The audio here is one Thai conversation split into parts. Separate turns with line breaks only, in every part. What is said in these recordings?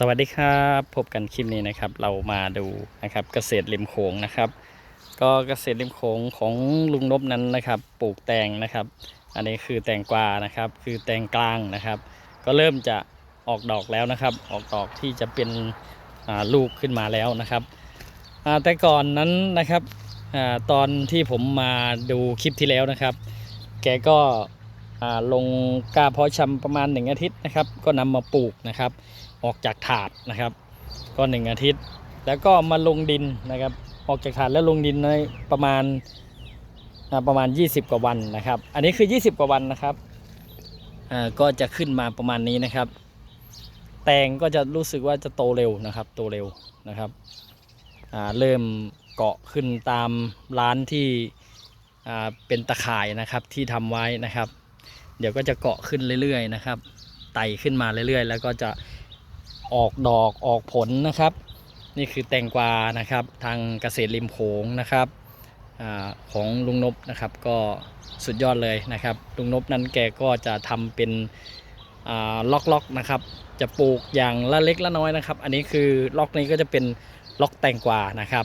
สวัสดีครับพบกันคลิปนี้นะครับ เรามาดูนะครับเกษตรริมโขงนะครับ ก็เกษตรริมโขงของลุงนบนั้นนะครับ ปลูกแตงนะครับ อันนี้คือแตงกวานะครับ คือแตงกลางนะครับ ก็เริ่มจะออกดอกแล้วนะครับ ออกดอกที่จะเป็นลูกขึ้นมาแล้วนะครับแต่ก่อนนั้นนะครับอตอนที่ผมมาดูคลิปที่แล้วนะครับ แกก็ลงกล้าเพาะชำประมาณหนึ่งอาทิตย์นะครับ ก็นำมาปลูกนะครับ ออกจากถาดนะครับ ก็หนึ่งอาทิตย์ แล้วก็มาลงดินนะครับ ออกจากถาดแล้วลงดินในประมาณประมาณ 20 กว่าวันนะครับ อันนี้คือ 20 กว่าวันนะครับก็จะขึ้นมาประมาณนี้นะครับ แตงก็จะรู้สึกว่าจะโตเร็วนะครับ โตเร็วนะครับเริ่มเกาะขึ้นตามร้านที่เป็นตะข่ายนะครับที่ทำไว้นะครับ เดี๋ยวก็จะเกาะขึ้นเรื่อยๆนะครับไต่ขึ้นมาเรื่อยๆ แล้วก็จะ ออกดอกออกผลนะครับ นี่คือแตงกวานะครับ ทางเกษตรริมโขงนะครับอของลุงนบนะครับ ก็สุดยอดเลยนะครับลุงนบนั้นแกก็จะทำเป็นอ่าล็อกๆนะครับ จะปลูกอย่างละเล็กละน้อยนะครับ อันนี้คือล็อกนี้ก็จะเป็นล็อกแตงกวานะครับ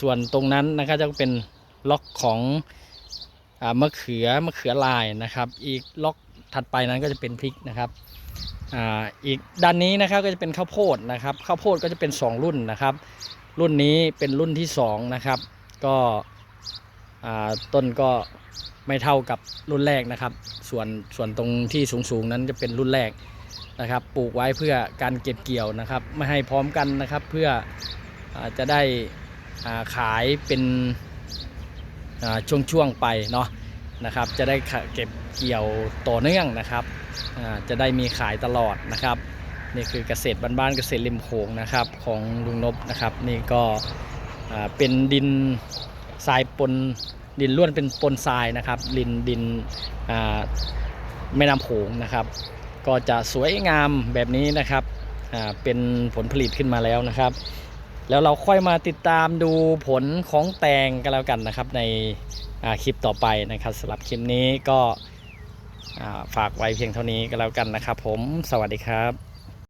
ส่วนตรงนั้นนะครับจะเป็นล็อกของอมะเขือมะเขือลายนะครับ อีกล็อกถัดไปนั้นก็จะเป็นพริกนะครับ อีกด้านนี้นะครับก็จะเป็นข้าวโพดนะครับข้าวโพดก็จะเป็น 2 รุ่นนะครับ รุ่นนี้เป็นรุ่นที่2นะครับก็ต้นก็ไม่เท่ากับรุ่นแรกนะครับ ส่วนส่วนตรงที่สูงๆนั้นจะเป็นรุ่นแรกนะครับปลูกไว้เพื่อการเก็บเกี่ยวนะครับ ไม่ให้พร้อมกันนะครับเพื่ออจะได้ขายเป็นช่วงๆไปเนาะ นะครับ จะได้เก็บเกี่ยวต่อเนื่องนะครับจะได้มีขายตลอดนะครับ นี่คือเกษตรบ้านๆเกษตรริมโขงนะครับของลุงนบนะครับนี่ก็เป็นดินทรายปนดินล้วนเป็นปนทรายนะครับดินดินแม่น้ำโขงนะครับ ก็จะสวยงามแบบนี้นะครับเป็นผลผลิตขึ้นมาแล้วนะครับ แล้วเราค่อยมาติดตามดูผลของแตงกันแล้วกันนะครับ ในคลิปต่อไปนะครับสำหรับคลิปนี้ก็ฝากไว้เพียงเท่านี้ก็แล้วกันนะครับ ผมสวัสดีครับ